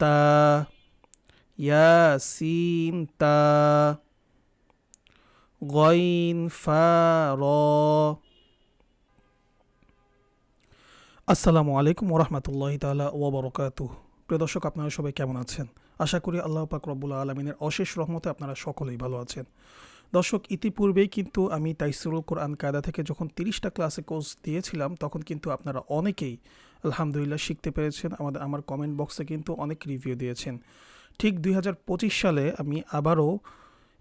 তা তা ফা, র। আসসালামু আলাইকুম ওরহমতুল্লাহ তালা ওবরকাতু প্রিয় দর্শক, আপনারা সবাই কেমন আছেন? আশা করি আল্লাহ পাক রব্বুল আলমিনের অশেষ রহমতে আপনারা সকলেই ভালো আছেন। দর্শক, ইতিপূর্বেই কিন্তু আমি তাইসুরুল কোরআন কায়দা থেকে যখন তিরিশটা ক্লাসে কোর্স দিয়েছিলাম, তখন কিন্তু আপনারা অনেকেই আলহামদুলিল্লাহ শিখতে পেরেছেন। আমাদের আমার কমেন্ট বক্সে কিন্তু অনেক রিভিউ দিয়েছেন। ঠিক দুই হাজার পঁচিশ সালে আমি আবারও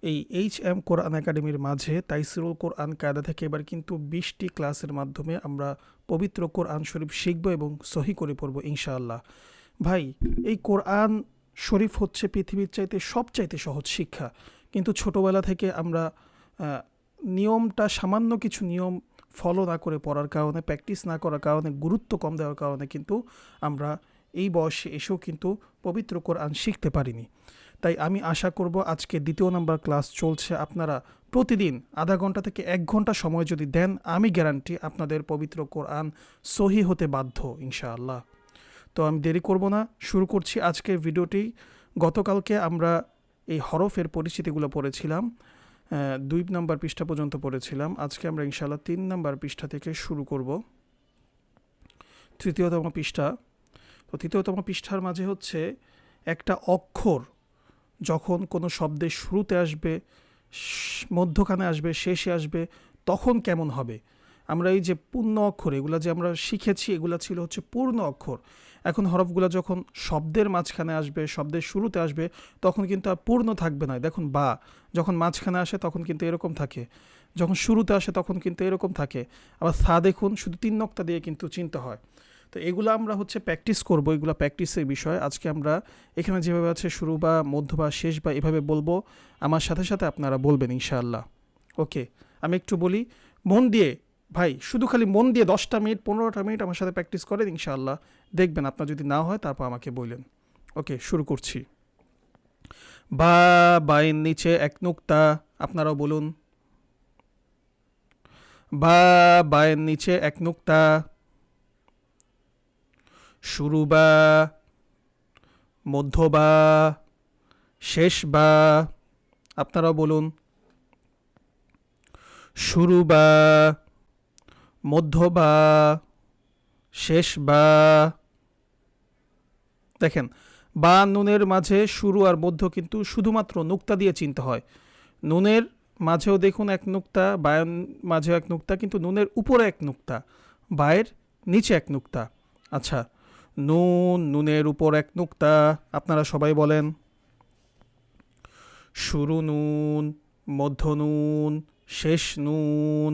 এই এইচ এম কোরআন একাডেমির মাঝে তাইসিরুল কোরআন কায়দা থেকে এবার কিন্তু বিশটি ক্লাসের মাধ্যমে আমরা পবিত্র কোরআন শরীফ শিখব এবং সহি করে পড়ব ইনশাআল্লাহ। ভাই, এই কোরআন শরীফ হচ্ছে পৃথিবীর চাইতে সবচাইতে সহজ শিক্ষা। কিন্তু ছোটোবেলা থেকে আমরা নিয়মটা সামান্য কিছু নিয়ম ফলো না করে পড়ার কারণে প্র্যাকটিস না করার কারণে, গুরুত্ব কম দেওয়ার কারণে কিন্তু আমরা এই বয়সে এসেও কিন্তু পবিত্র কোরআন শিখতে পারিনি। তাই আমি আশা করব আজকে দ্বিতীয় নাম্বার ক্লাস চলছে। আপনারা প্রতিদিন আধা ঘণ্টা থেকে এক ঘণ্টা সময় যদি দেন, আমি গ্যারান্টি আপনাদের পবিত্র কোরআন সহি হতে বাধ্য, ইনশাআল্লাহ। তো আমি দেরি করব না, শুরু করছি আজকের ভিডিওটি। গতকালকে আমরা এই হরফের পরিচিতিগুলো পড়েছিলাম। দুই নম্বর পৃষ্ঠা পর্যন্ত পড়েছিলাম। আজকে আমরা ইনশাল্লাহ তিন নম্বর পৃষ্ঠা থেকে শুরু করব। তৃতীয়তম পৃষ্ঠা। তো তৃতীয়তম পৃষ্ঠার মাঝে হচ্ছে একটা অক্ষর যখন কোনো শব্দের শুরুতে আসবে মধ্যখানে আসবে, শেষে আসবে, তখন কেমন হবে? আমরা এই যে পূর্ণ অক্ষর, এগুলো যে আমরা শিখেছি, এগুলো ছিল হচ্ছে পূর্ণ অক্ষর। এখন হরফগুলো যখন শব্দের মাঝখানে আসবে, শব্দের শুরুতে আসবে, তখন কিন্তু আর পূর্ণ থাকবে না। দেখুন, বা যখন মাঝখানে আসে, তখন কিন্তু এরকম থাকে। যখন শুরুতে আসে, তখন কিন্তু এরকম থাকে। আবার সা দেখুন, শুধু তিন নক্তা দিয়ে কিন্তু চিনতে হয়। তো এগুলো আমরা হচ্ছে প্র্যাকটিস করব, এগুলো প্র্যাকটিসের বিষয়। আজকে আমরা এখানে যেভাবে আছে, শুরু বা মধ্য বা শেষ বা এভাবে বলব, আমার সাথে সাথে আপনারা বলবেন ইনশাআল্লাহ। ওকে, আমি একটু বলি, মন দিয়ে ভাই, শুধু খালি মন দিয়ে দশটা মিনিট, পনেরোটা মিনিট আমার সাথে প্র্যাকটিস করেন, ইনশাআল্লাহ। দেখবেন আপনার যদি না হয়, তারপর আমাকে বললেন ওকে শুরু করছি। বা বায়ের নিচে এক নুক্তা, আপনারাও বলুন। বা বায়ের নিচে এক নুক্তা। শুরু বা, মধ্য বা, শেষ বা, আপনারাও বলুন। শুরু বা মধ্য বা শেষ বা দেখেন, বা নুনের মাঝে শুরু আর মধ্য কিন্তু শুধুমাত্র নুক্তা দিয়ে চিনতে হয়। নুনের মাঝেও দেখুন এক নুক্তা বায়ন মাঝেও এক নুক্তা, কিন্তু নুনের উপরে এক নুক্তা, বায়ের নিচে এক নুক্তা। আচ্ছা নুন, নুনের উপর এক নুক্তা, আপনারা সবাই বলেন। শুরু নুন, মধ্য নুন, শেষ নুন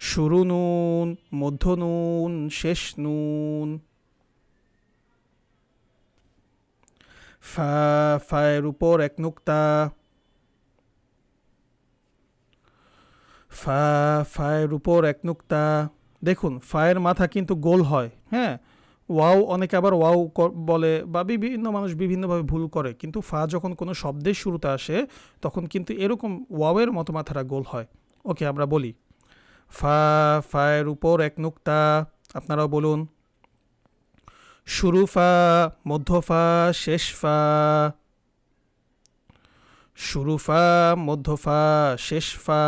শুরু নুন মধ্য নুন শেষ নুন ফা, ফায়ের উপর এক নুক্তা। ফা, ফায়ের উপর এক নুক্তা। দেখুন, ফায়ের মাথা কিন্তু গোল হয় হ্যাঁ? ওয়াও অনেকে আবার ওয়াও বলে বা বিভিন্ন মানুষ বিভিন্নভাবে ভুল করে, কিন্তু ফা যখন কোনো শব্দের শুরুতে আসে, তখন কিন্তু এরকম ওয়াওয়ের মতো মাথাটা গোল হয়। ওকে, আমরা বলি। ফা, ফায়ের উপর এক নুক্তা, আপনারাও বলুন। শুরু ফা, মধ্য ফা, শেষ ফা। শুরু ফা, মধ্য ফা, শেষ ফা।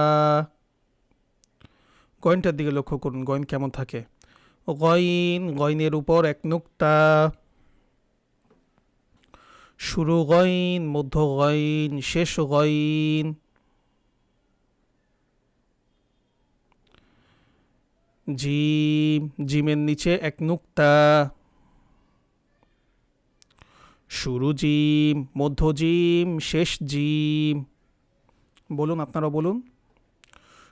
গয়নটার দিকে লক্ষ্য করুন, গয়ন কেমন থাকে। গয়ন, গয়নের উপর এক নুক্তা। শুরু গয়ন, মধ্য গয়ন, শেষ গয়ন। জিম, জিমের নিচে এক নুক্তা। শুরু জিম, মধ্য জিম, শেষ জিম। বলুন আপনারা বলুন।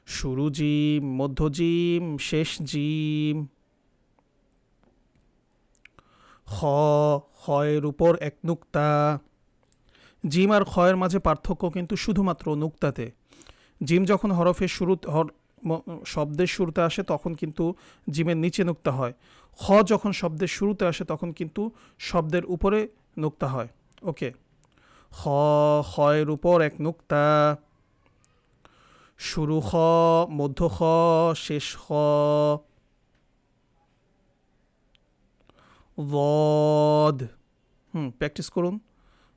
শুরু জিম, মধ্য জিম, শেষ জিম। খ খয়ের উপর এক নুক্তা। জিম আর খয়ের মাঝে পার্থক্য কিন্তু শুধুমাত্র নুক্তাতে। জিম যখন হরফের শুরু শব্দের শুরুতে আসে তখন কিন্তু জিমের নিচে নুক্তা হয়। খ যখন শব্দের শুরুতে আসে তখন কিন্তু শব্দের উপরে নুক্তা হয়। ওকে। খ খয়ের উপর এক নুক্তা। শুরু খ, মধ্য খ, শেষ খ। দদ হুম, প্র্যাকটিস করুন।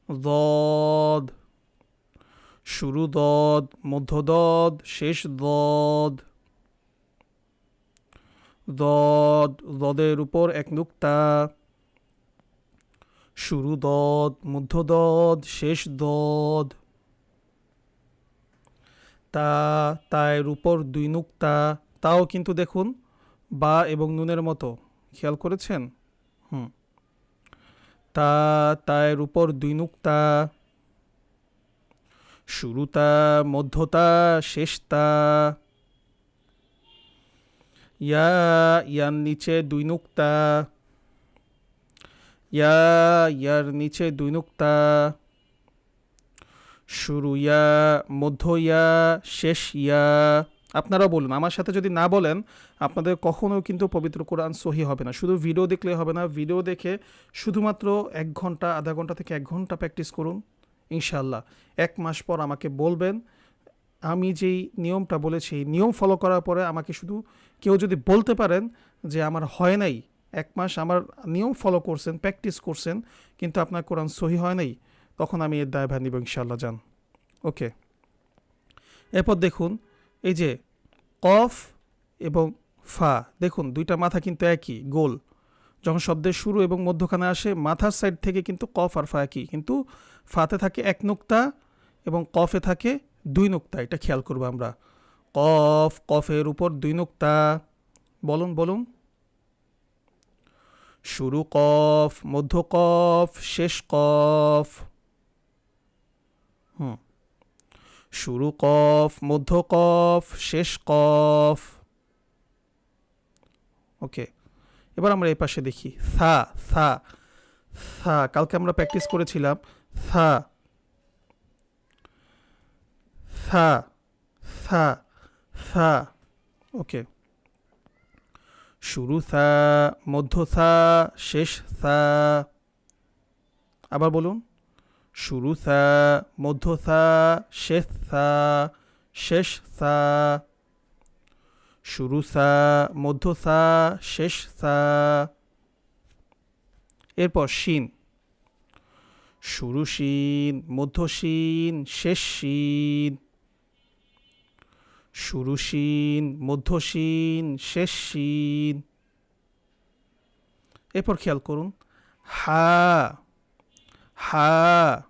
দদ শুরু দদ মধ্য দদ শেষ দদ দদ দদের উপর এক নুক্তা। শুরু দদ মধ্য দদ শেষ দদ তা, তায়ের উপর দুই নুক্তা। তাও কিন্তু দেখুন, বা এবং নুনের মতো। খেয়াল করেছেন? হুম। তা, তায়ের উপর দুই নুক্তা। শুরুতা, মধ্যতা, শেষতা। ইয়া, ইয়ার নিচে দুই নুক্তা। ইয়া, ইয়ার নিচে দুই নুক্তা। শুরু ইয়া, মধ্য ইয়া, শেষ ইয়া। আপনারা বলুন, আমার সাথে যদি না বলেন, আপনাদের কখনো কিন্তু পবিত্র কোরআন সহি হবে না। শুধু ভিডিও দেখলে হবে না ভিডিও দেখে শুধুমাত্র এক ঘণ্টা, আধা ঘণ্টা থেকে এক ঘণ্টা প্র্যাকটিস করুন। ইনশাল্লাহ এক মাস পর আমাকে বলবেন, আমি যেই নিয়মটা বলেছি নিয়ম ফলো করার পরে আমাকে শুধু কেউ যদি বলতে পারেন যে আমার হয় নাই, এক মাস আমার নিয়ম ফলো করছেন প্র্যাকটিস করছেন, কিন্তু আপনার কোরআন সহি হয় নাই, তখন আমি এর দায়ভার নিব ইনশাল্লাহ যান ওকে। এরপর দেখুন, এই যে কফ এবং ফা, দেখুন দুইটা মাথা কিন্তু একই, গোল। যখন শব্দের শুরু এবং মধ্যখানে আসে, মাথার সাইড থেকে কিন্তু কফ আর ফা একই কিন্তু ফাতে থাকে এক নুক্তা এবং কফে থাকে দুই নুক্তা, এটা খেয়াল করব আমরা। কফ, কফের উপর দুই নুক্তা। বলুন বলুন। শুরু কফ, মধ্য কফ, শেষ কফ। হুম। শুরু কফ, মধ্য কফ, শেষ কফ। ওকে। এবার আমরা এই পাশে দেখি। থা থা থা, কালকে আমরা প্র্যাকটিস করেছিলাম। থা থা থা থা, ওকে। শুরু থা, মধ্য থা, শেষ থা। আবার বলুন। শুরু থা, মধ্য থা, শেষ থা শেষ থা। শুরু থা মধ্য থা শেষ সা। এরপর শিন। শুরু শিন, মধ্য শিন, শেষ শিন। শুরু শিন, মধ্য শিন, শেষ শিন। এরপর খেয়াল করুন। হা হা।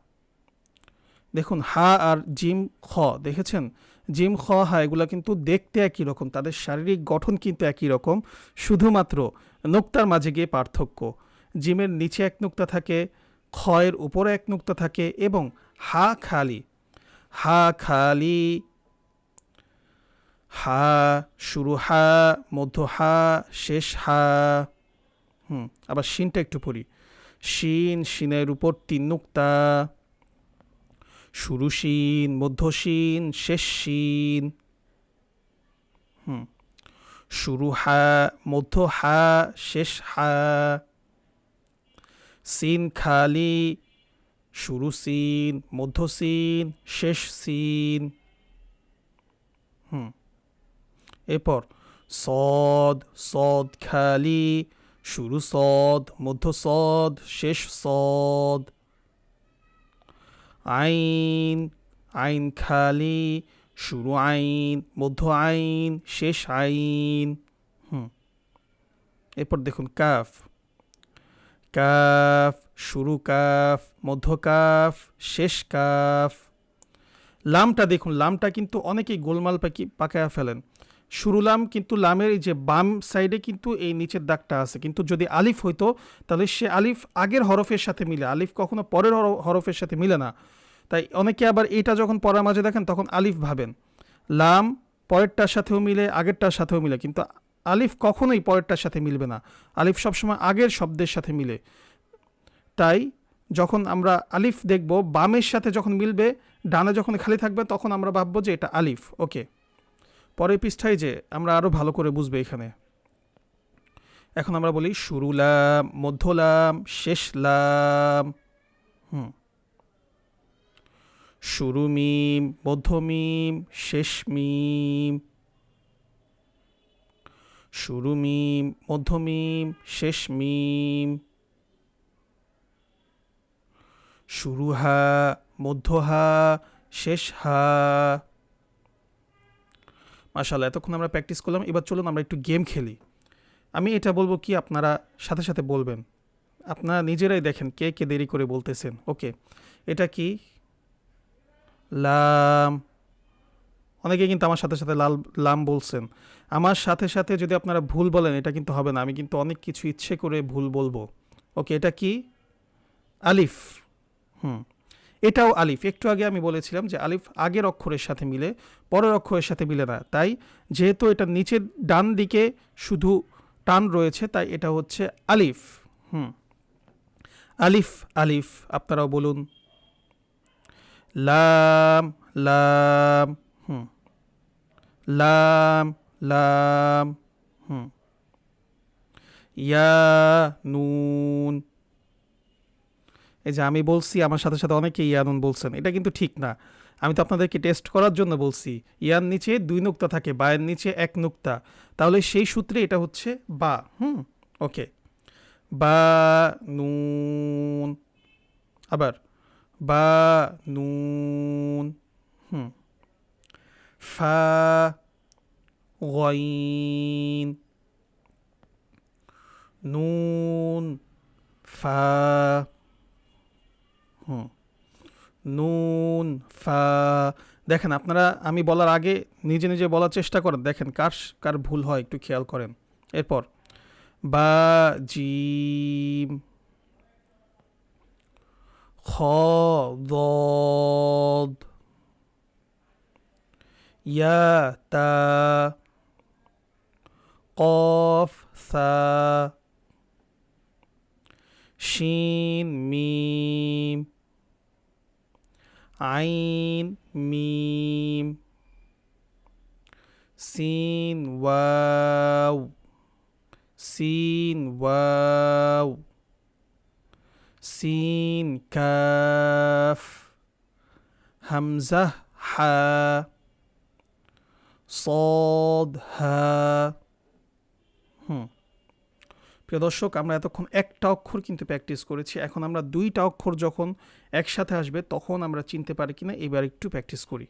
দেখুন, হা আর জিম, খ, দেখেছেন? জিম খ হা, এগুলো কিন্তু দেখতে একই রকম। তাদের শারীরিক গঠন কিন্তু একই রকম। শুধুমাত্র নোক্তার মাঝে গিয়ে পার্থক্য। জিমের নিচে এক নুক্তা থাকে, খয়ের উপরে এক নুক্তা থাকে এবং হা, খালি। হা খালি। হা, শুরু হা, মধ্য হা, শেষ হা। হুম, আবার শিনটা একটু পড়ি। শিন, শিনের উপর তিন নুক্তা। শুরু শিন মধ্য শিন শেষ শিন হুম। শুরু হা, মধ্য হা, শেষ হা। সিন খালি শুরু সিন মধ্য সিন শেষ সিন হুম। এরপর সদ সদ খালি, শুরু সদ, মধ্য সদ, শেষ সদ। আইন আইন খালি, শুরু আইন, মধ্য আইন, শেষ আইন। হুম। এরপর দেখুন, কাফ। কাফ, শুরু কাফ, মধ্য কাফ, শেষ কাফ। লামটা দেখুন, লামটা কিন্তু অনেকেই গোলমাল পাকি, পাকায়া ফেলেন। শুরু লাম কিন্তু লামের এই যে বাম সাইডে কিন্তু এই নিচের দাগটা আছে। কিন্তু যদি আলিফ হইতো, তাহলে সে আলিফ আগের হরফের সাথে মিলে, আলিফ কখনো পরের হর- হরফের সাথে মিলে না। তাই অনেকে আবার এইটা যখন পড়ার মাঝে দেখেন, তখন আলিফ ভাবেন। লাম পরেরটার সাথেও মিলে, আগেরটার সাথেও মিলে, কিন্তু আলিফ কখনোই পরেরটার সাথে মিলবে না। আলিফ সবসময় আগের শব্দের সাথে মিলে। তাই যখন আমরা আলিফ দেখব, বামের সাথে যখন মিলবে, ডানে যখন খালি থাকবে, তখন আমরা ভাববো যে এটা আলিফ। ওকে। পরে পৃষ্ঠায় যে আমরা আরও ভালো করে বুঝব এখানে। এখন আমরা বলি শুরুলাম মধ্যলাম শেষলাম হুম। শুরু মিম মধ্যমিম শেষ মিম। শুরু মিম মধ্যমিম শেষ মিম। শুরু হা, মধ্য হা, শেষ হা। মাশাল্লাহ এতক্ষণ আমরা প্র্যাকটিস করলাম। এবার চলুন আমরা একটু গেম খেলি। আমি এটা বলব কি, আপনারা সাথে সাথে বলবেন। আপনারা নিজেরাই দেখেন কে কে দেরি করে বলতেছেন। ওকে, এটা কি? লাম। অনেকে কিন্তু আমার সাথে সাথে লাল, লাম বলছেন। আমার সাথে সাথে যদি আপনারা ভুল বলেন, এটা কিন্তু হবে না। আমি কিন্তু অনেক কিছু ইচ্ছে করে ভুল বলব। ওকে, এটা কি? আলিফ। হুম। এটাও আলিফ। একটু আগে আমি বলেছিলাম যে আলিফ আগের অক্ষরের সাথে মিলে, পরের অক্ষরের সাথে মিলে না। তাই যেহেতু এটা নিচের ডান দিকে শুধু টান রয়েছে, তাই এটা হচ্ছে আলিফ। হুম। আলিফ আলিফ, আপনারাও বলুন। লাম লাম, হুম। লাম লাম, হুম। ইয়া, নুন এই যে আমি বলছি, আমার সাথে সাথে অনেকে ইয়ানুন বলছেন, এটা কিন্তু ঠিক না। আমি তো আপনাদেরকে টেস্ট করার জন্য বলছি ইয়ার নিচে দুই নুক্তা থাকে, বায়ের নিচে এক নুক্তা। তাহলে সেই সূত্রে এটা হচ্ছে বা, হুম, ওকে। বা, নুন, আবার, বা, নুন, হুম। ফা নুন, ফা হুম নুন ফা দেখেন আপনারা আমি বলার আগে নিজে নিজে বলার চেষ্টা করেন দেখেন কার কার ভুল হয় একটু খেয়াল করেন এরপর বা জিম খ ضاد ইয়া তা قاف ثا শিন মিম عين ميم سين واو سين واو سين كاف همزة حا صاد ها هم. প্রিয় দর্শক, আমরা এতক্ষণ একটা অক্ষর কিন্তু প্র্যাকটিস করেছি। এখন আমরা দুইটা অক্ষর যখন একসাথে আসবে, তখন আমরা চিনতে পারি কিনা, এবার একটু প্র্যাকটিস করি।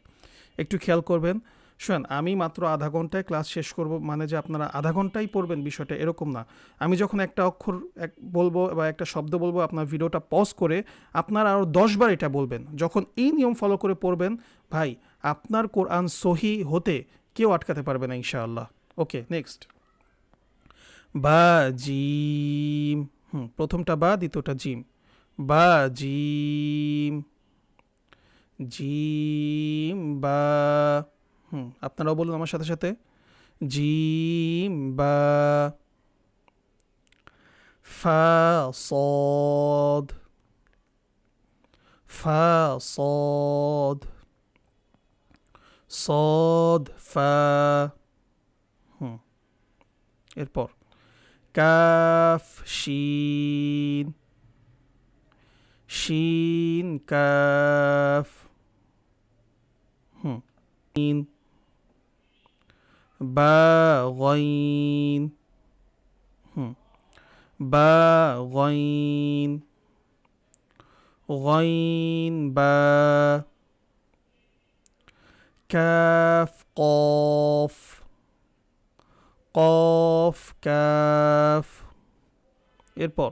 একটু খেয়াল করবেন। শোন আমি মাত্র আধা ঘন্টায় ক্লাস শেষ করব মানে যে আপনারা আধা ঘন্টাই পড়বেন বিষয়টা এরকম না। আমি যখন একটা অক্ষর এক বলব বা একটা শব্দ বলব, আপনার ভিডিওটা পজ করে আপনারা আরও দশবার এটা বলবেন। যখন এই নিয়ম ফলো করে পড়বেন, ভাই, আপনার কোরআন সহি হতে কেউ আটকাতে পারবে না, ইনশাআল্লাহ। ওকে নেক্সট বা জিম হুম প্রথমটা বা দ্বিতীয়টা জিম বা জিম জিম বা হুম আপনারাও বলুন আমার সাথে সাথে জিম বা ফা صاد ফা صاد صاد ফা হুম এরপর কাফ শিন শিন কাফ হুম বা গইন হুম বা গইন গইন বা কাফ কফ কফ কাফ এরপর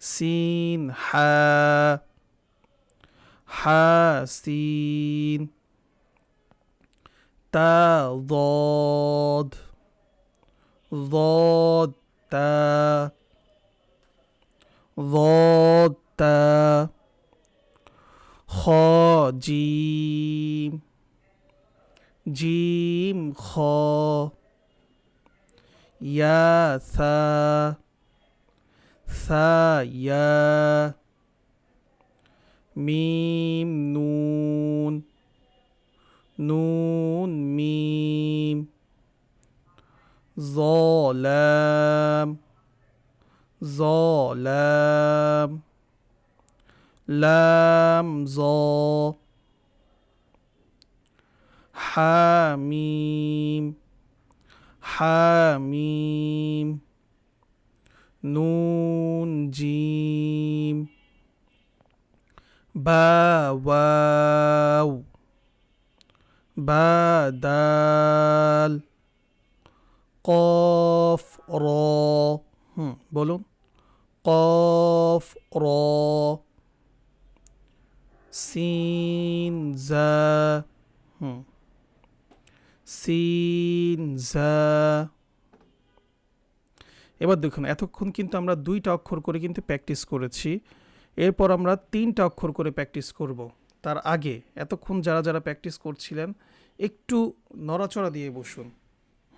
সিন হা হা সিন তা ضاد ضاد تا ضاد تا خ جيم جيم خ يا ثا ثا يا ميم نون نون ميم ظلام ظلام لام ظا حاميم حاميم نون جيم. با واو. بدل قاف را. بولو. قاف را. سين زا. সিন এবার দেখুন, এতক্ষণ কিন্তু আমরা দুইটা অক্ষর করে কিন্তু প্র্যাকটিস করেছি। এরপর আমরা তিনটা অক্ষর করে প্র্যাকটিস করব। তার আগে এতক্ষণ যারা যারা প্র্যাকটিস করছিলেন, একটু নড়াচড়া দিয়ে বসুন।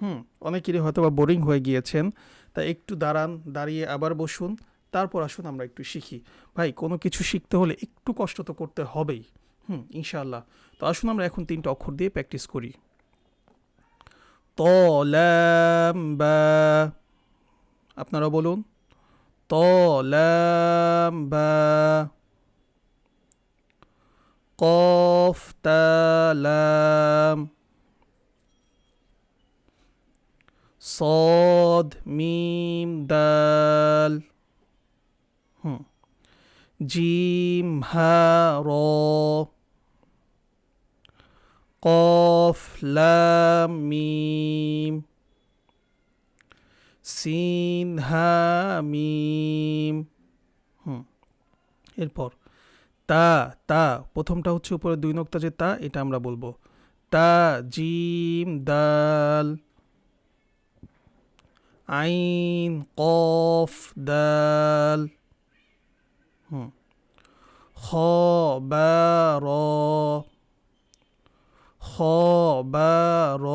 হুম, অনেকেরই হয়তো বা বোরিং হয়ে গিয়েছেন, তাই একটু দাঁড়ান, দাঁড়িয়ে আবার বসুন। তারপর আসুন আমরা একটু শিখি। ভাই, কোনো কিছু শিখতে হলে একটু কষ্ট তো করতে হবেই। হুম, ইনশাআল্লাহ। তো আসুন আমরা এখন তিনটা অক্ষর দিয়ে প্র্যাকটিস করি। তলাম্বা। আপনারা বলুন। তলাম্বা। কফ তালাম সদ মিম দাল হুম। জিম হা র কফ লাম মিম সিন মিম হুম। এরপর তা তা, প্রথমটা হচ্ছে উপরে দুই নোক্তা যে তা, এটা আমরা বলব। তা, জিম, দাল, আইন, কফ, দাল, হুম। খ, বা, র খ বা র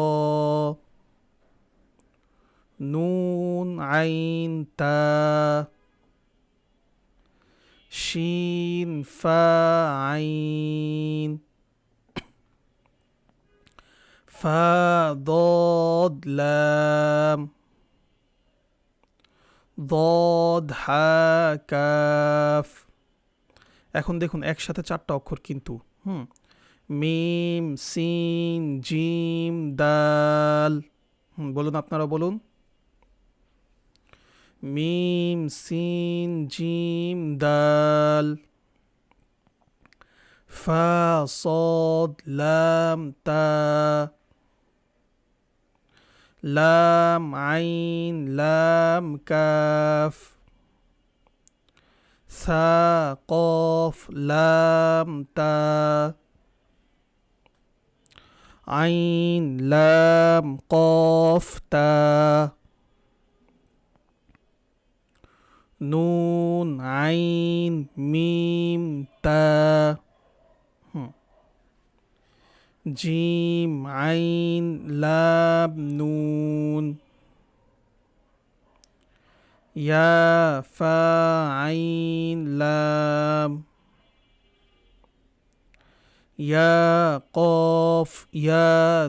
নুন আইন তা শিন ফা আইন ফা ضاد لام ضاد হা কাফ এখন দেখুন একসাথে চারটা অক্ষর কিন্তু হুম মিম, সিন, জিম, দাল। বলুন আপনারা বলুন। মিম, সিন, জিম, দাল। ফা, সদ, লাম, তা। লাম, আইন, লাম, কাফ। সা, কফ, লাম, তা। আইন, লাম, কফ, তা। নুন, আইন, মিম, তা। জিম, আইন, লাম, নুন। ইয়া, ফা, আইন, লাম। ইয়া কফ ইয়া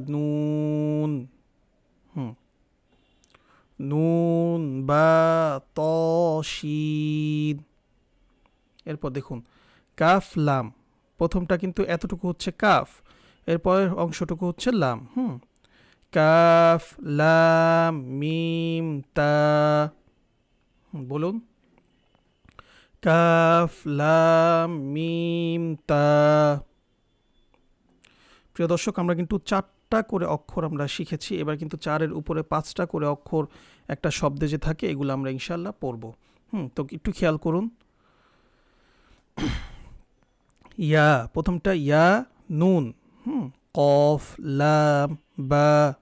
নুন বা তশিন এরপর দেখুন, কাফ, লাম। প্রথমটা কিন্তু এতটুকু হচ্ছে কাফ। এরপরের অংশটুকু হচ্ছে লাম। হুম। কাফ, লাম, মিম, তা। বলুন। কাফ, লাম, মিম, তা। প্রিয় দর্শক, আমরা কিন্তু চারটা করে অক্ষর আমরা শিখেছি। এবার কিন্তু চারের উপরে পাঁচটা করে অক্ষর একটা শব্দে যে থাকে, এগুলো আমরা ইনশাল্লাহ পড়ব। হুম, তো একটু খেয়াল করুন। ইয়া, প্রথমটা ইয়া, নুন। হুম, কফ, লাম, বা।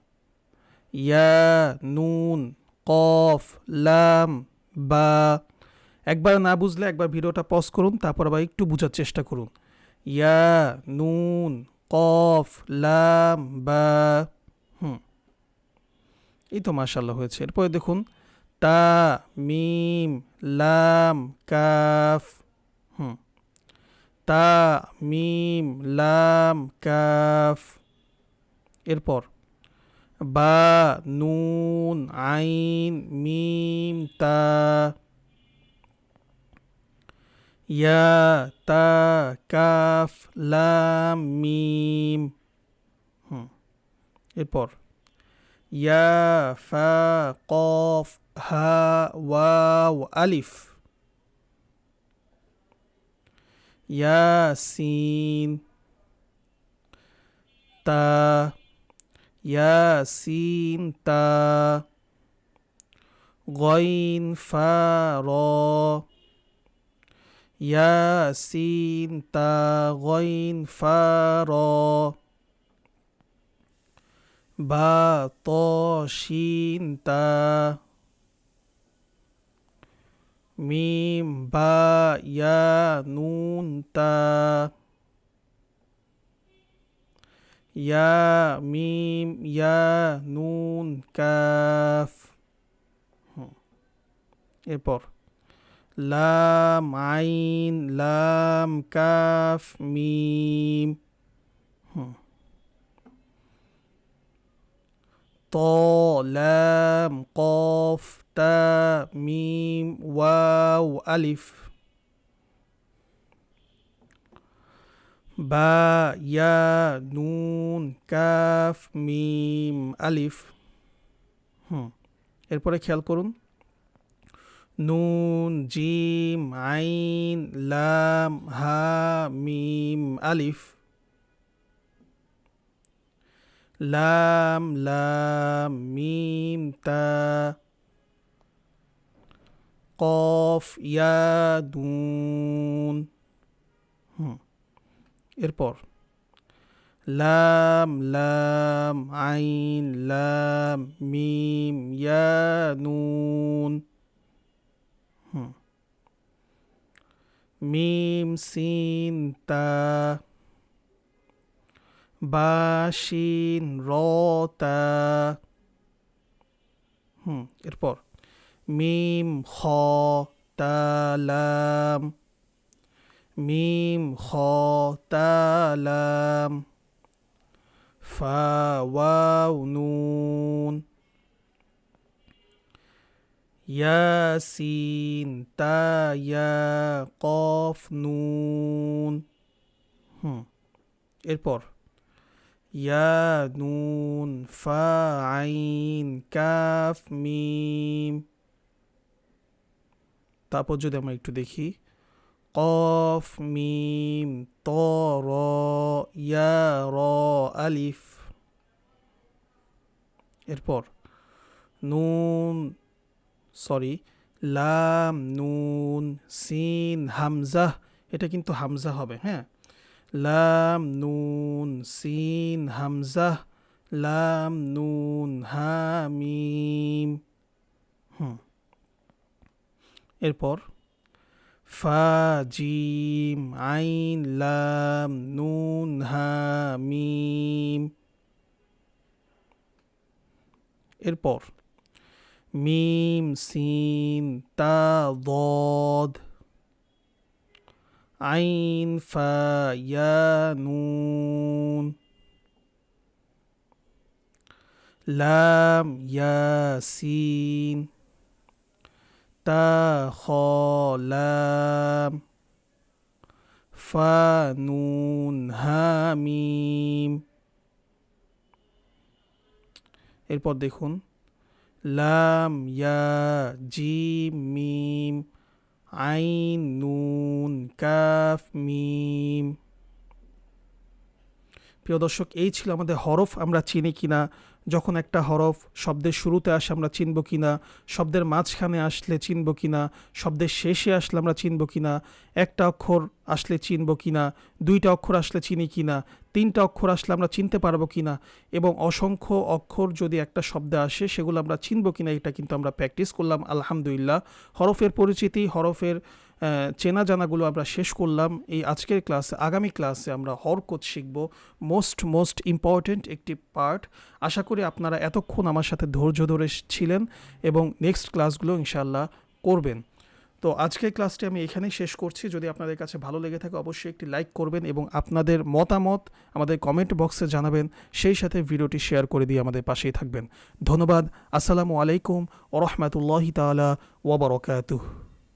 ইয়া, নুন, কফ, লাম, বা। একবার না বুঝলে একবার ভিডিওটা পজ করুন, তারপর আবার একটু বোঝার চেষ্টা করুন। ইয়া, নুন কফ, লাম, বা, হুম। এই তো মাশাল্লাহ হয়েছে। এরপরে দেখুন, তা, মিম, লাম, কাফ, হুম। তা, মিম, লাম, কাফ। এরপর, বা, নুন, আইন, মিম, তা। ইয়া তা কাফ লাম মিম হুম এরপর ইয়া ফা কফ হা ওয়াও আলিফ ইয়াসিন তা ইয়াসিন তা গইন ফা র ইয়াসিন তা গইন ফা র বা ত শিন তা মিম বা ইয়া নুন তা ইয়া মিম ইয়া নুন কাফ। এরপর লাম, আইন, লাম, কাফ, মিম। ত, লাম, কফ তা মিম, ওয়াও, আলিফ। বা, ইয়া, নুন, কাফ, মিম, আলিফ। হুম। এরপরে খেয়াল করুন। নুন জিম আইন লাম হা মিম আলিফ লাম লাম মিম তা কফ ইয়া দুন হুম এরপর লাম লাম আইন লাম মিম ইয়া নুন মিম সিন তা বাসিন, রতা, হুম, এরপর মিম খ তালাম মিম খ তালাম ফা, ওয়াও, নুন ইয়াসিন তা ইয়া কফ নুন হুম এরপর ইয়া নুন ফা আইন কাফ মিম তারপর যদি আমরা একটু দেখি কফ মিম ত র ইয়া র আলিফ এরপর নুন সরি লাম নুন সিন হামজা এটা কিন্তু হামজা হবে হ্যাঁ? লাম নুন সিন হামজা লাম নুন হামিম হুম এরপর ফা জিম আইন লাম নুন হামিম এরপর মিম সিন তা দদ আইন ফা ইয়া নুন লাম ইয়াসিন তা খ লাম ফা নুন হামিম এরপর দেখুন লাম, ইয়া, জিম, মিম, আইন, নুন, কাফ, মিম। প্রিয় দর্শক, এই ছিল আমাদের হরফ, আমরা চিনি কিনা যখন একটা হরফ শব্দের শুরুতে আসে আমরা চিনব কিনা, শব্দের মাঝখানে আসলে চিনব কিনা, শব্দের শেষে আসলে আমরা চিনব কি না একটা অক্ষর আসলে চিনব কিনা, দুইটা অক্ষর আসলে চিনি কিনা, তিনটা অক্ষর আসলে আমরা চিনতে পারব কিনা এবং অসংখ্য অক্ষর যদি একটা শব্দে আসে সেগুলো আমরা চিনব কিনা, এটা কিন্তু আমরা প্র্যাকটিস করলাম, আলহামদুলিল্লাহ। হরফের পরিচিতি, হরফের চেনা জানাগুলো আমরা শেষ করলাম। এই আজকের ক্লাসে, আগামী ক্লাসে আমরা হরকত শিখব। মোস্ট মোস্ট ইম্পর্ট্যান্ট একটি পার্ট। আশা করি আপনারা এতক্ষণ আমার সাথে ধৈর্য ধরে ছিলেন এবং নেক্সট ক্লাসগুলো ইনশাল্লাহ করবেন। তো আজকের ক্লাসটি আমি এখানেই শেষ করছি। যদি আপনাদের কাছে ভালো লেগে থাকে, অবশ্যই একটি লাইক করবেন এবং আপনাদের মতামত আমাদের কমেন্ট বক্সে জানাবেন। সেই সাথে ভিডিওটি শেয়ার করে দিয়ে আমাদের পাশেই থাকবেন। ধন্যবাদ। আসসালামু আলাইকুম ওরহমতুল্লাহি তালা ওবরকাতুহ